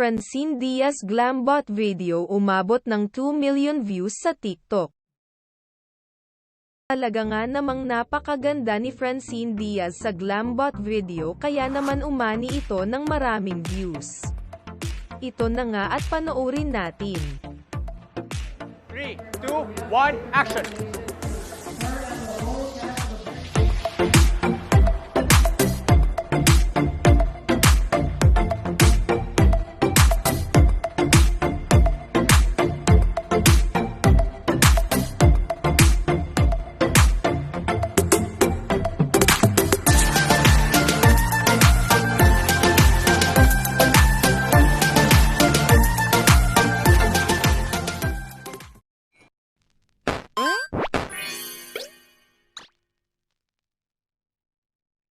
Francine Diaz Glambot video umabot ng 2 million views sa TikTok. Talaga nga namang napakaganda ni Francine Diaz sa Glambot video kaya naman umani ito ng maraming views. Ito na nga at panoorin natin. 3, 2, 1, action!